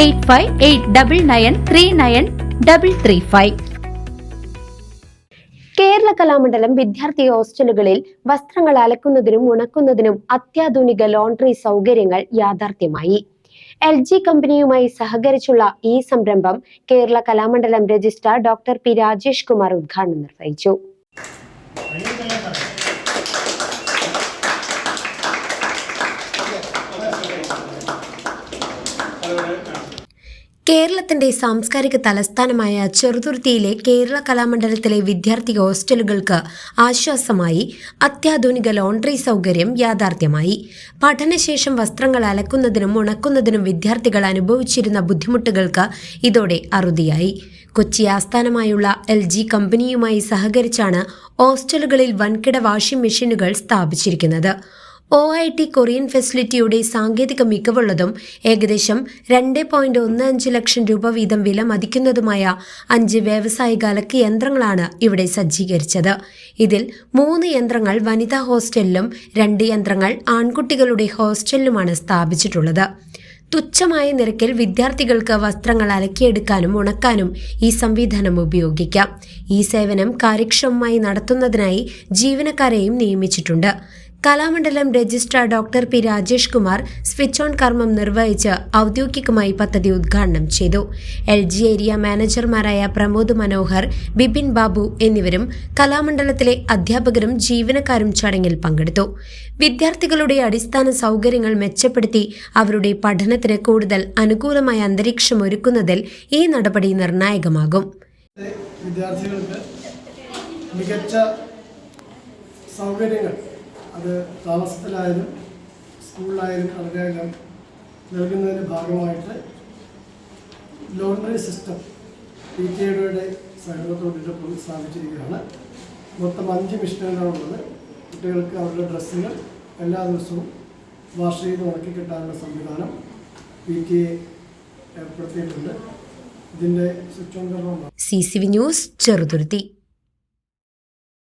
Eight five eight double nine three nine double three five. Kerala Kalamandalam വിദ്യാർത്ഥി ഹോസ്റ്റലുകളിൽ വസ്ത്രങ്ങൾ അലക്കുന്നതിനും ഉണക്കുന്നതിനും അത്യാധുനിക ലോണ്ടറി സൗകര്യങ്ങൾ യാഥാർത്ഥ്യമായി. എൽ ജി കമ്പനിയുമായി സഹകരിച്ചുള്ള ഈ സംരംഭം Kerala Kalamandalam registrar doctor P Rajesh Kumar ഉദ്ഘാടനം നിർവഹിച്ചു. കേരളത്തിന്റെ സാംസ്കാരിക തലസ്ഥാനമായ ചെറുതുരുത്തിയിലെ കേരള കലാമണ്ഡലത്തിലെ വിദ്യാർത്ഥി ഹോസ്റ്റലുകൾക്ക് ആശ്വാസമായി അത്യാധുനിക ലോണ്ടറി സൗകര്യം യാഥാർത്ഥ്യമായി. പഠനശേഷം വസ്ത്രങ്ങൾ അലക്കുന്നതിനും ഉണക്കുന്നതിനും വിദ്യാർത്ഥികൾ അനുഭവിച്ചിരുന്ന ബുദ്ധിമുട്ടുകൾക്ക് ഇതോടെ അറുതിയായി. കൊച്ചി ആസ്ഥാനമായുള്ള എൽ ജി കമ്പനിയുമായി സഹകരിച്ചാണ് ഹോസ്റ്റലുകളിൽ വൻകിട വാഷിംഗ് മെഷീനുകൾ സ്ഥാപിച്ചിരിക്കുന്നത്. ഒ ഐ ടി കൊറിയൻ ഫെസിലിറ്റിയുടെ സാങ്കേതിക മികവുള്ളതും ഏകദേശം രണ്ട് പോയിന്റ് ഒന്ന് അഞ്ച് ലക്ഷം രൂപ വീതം വില മതിക്കുന്നതുമായ അഞ്ച് വ്യാവസായിക അലക്ക് യന്ത്രങ്ങളാണ് ഇവിടെ സജ്ജീകരിച്ചത്. ഇതിൽ മൂന്ന് യന്ത്രങ്ങൾ വനിതാ ഹോസ്റ്റലിലും രണ്ട് യന്ത്രങ്ങൾ ആൺകുട്ടികളുടെ ഹോസ്റ്റലിലുമാണ് സ്ഥാപിച്ചിട്ടുള്ളത്. തുച്ഛമായ നിരക്കിൽ വിദ്യാർത്ഥികൾക്ക് വസ്ത്രങ്ങൾ അലക്കിയെടുക്കാനും ഉണക്കാനും ഈ സംവിധാനം ഉപയോഗിക്കാം. ഈ സേവനം കാര്യക്ഷമമായി നടത്തുന്നതിനായി ജീവനക്കാരെയും നിയമിച്ചിട്ടുണ്ട്. Kalamandalam registrar doctor P Rajesh Kumar switch on കർമ്മം നിർവഹിച്ച് ഔദ്യോഗികമായി പദ്ധതി ഉദ്ഘാടനം ചെയ്തു. എൽ ജി ഏരിയ മാനേജർമാരായ പ്രമോദ് മനോഹർ ബിപിൻ ബാബു എന്നിവരും കലാമണ്ഡലത്തിലെ അധ്യാപകരും ജീവനക്കാരും ചടങ്ങിൽ പങ്കെടുത്തു. വിദ്യാർത്ഥികളുടെ അടിസ്ഥാന സൗകര്യങ്ങൾ മെച്ചപ്പെടുത്തി അവരുടെ പഠനത്തിന് കൂടുതൽ അനുകൂലമായ അന്തരീക്ഷം ഒരുക്കുന്നതിൽ ഈ നടപടി നിർണായകമാകും. വിദ്യാർത്ഥികൾക്ക് മികച്ച സൗകര്യങ്ങൾ അത് താമസത്തിലായാലും സ്കൂളിലായാലും വളരെയധികം നൽകുന്നതിന്റെ ഭാഗമായിട്ട് ലോണ്ടറി സിസ്റ്റം പി ടി എയുടെ സഹകരണത്തോടെ സ്ഥാപിച്ചിരിക്കുകയാണ്. മൊത്തം അഞ്ച് മിഷനുകളാണുള്ളത് കുട്ടികൾക്ക് അവരുടെ ഡ്രസ്സുകൾ എല്ലാ ദിവസവും വാഷ് ചെയ്ത് ഉണക്കി കിട്ടാനുള്ള സംവിധാനം പി ടി എ ഏർപ്പെടുത്തിയിട്ടുണ്ട്. ഇതിന്റെ switch on C C V news Cheruthuruthy.